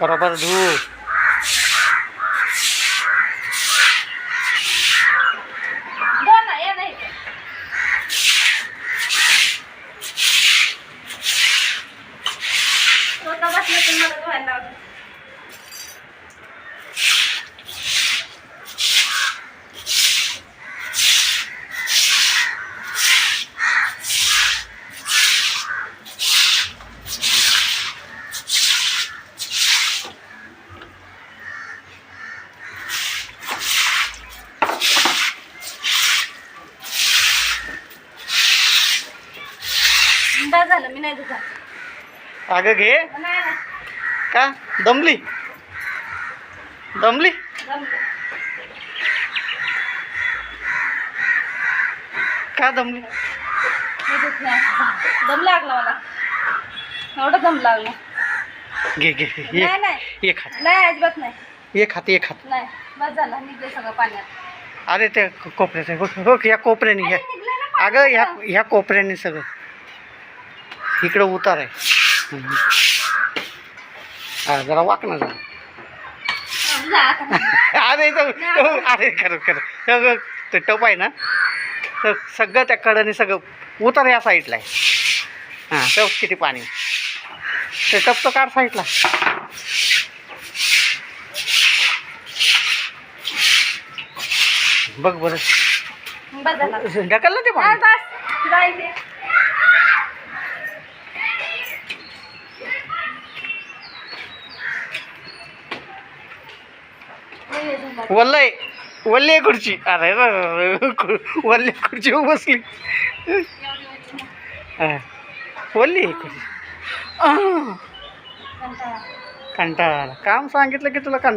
बरोबर धू नाही स्वतः बसलं तर मला धुवायला लावतो. बस झालं मी नाही धुता अगं घे. नाही नाही. का? दमली? दमली? जमलं. का दमली? मी धुत नाही. दम लागला मला. एवढं दम लागला. घे घे घे. नाही ये. नाही ये खात नाही अजिबात नाही. ये खात ये खात नाही. बस झालं. निघलं सगळं पाण्यात. अरे ते कोपऱ्यात आहे. बघ बघ या कोपऱ्याने ना अगं ह्या. ह्या कोपऱ्याने सगळं. इकडं उतार आहे. हा जरा वाक ना जरा. अरे तो अरे खरं खरं. ते टप आहे ना तर सगळं त्या कडेने सगळं उतार या साईडला आहे. हां टप किती पाणी. ते टप तर काढ साईडला. बघ बरं. ढकल ना ते पाणी? वल्लय. वल्ली खुर्ची. अरे वल्ली खुर्ची बसली. हा. वल्ली खुर्ची. कंटाळा काम सांगितलं की तुला कंटाळा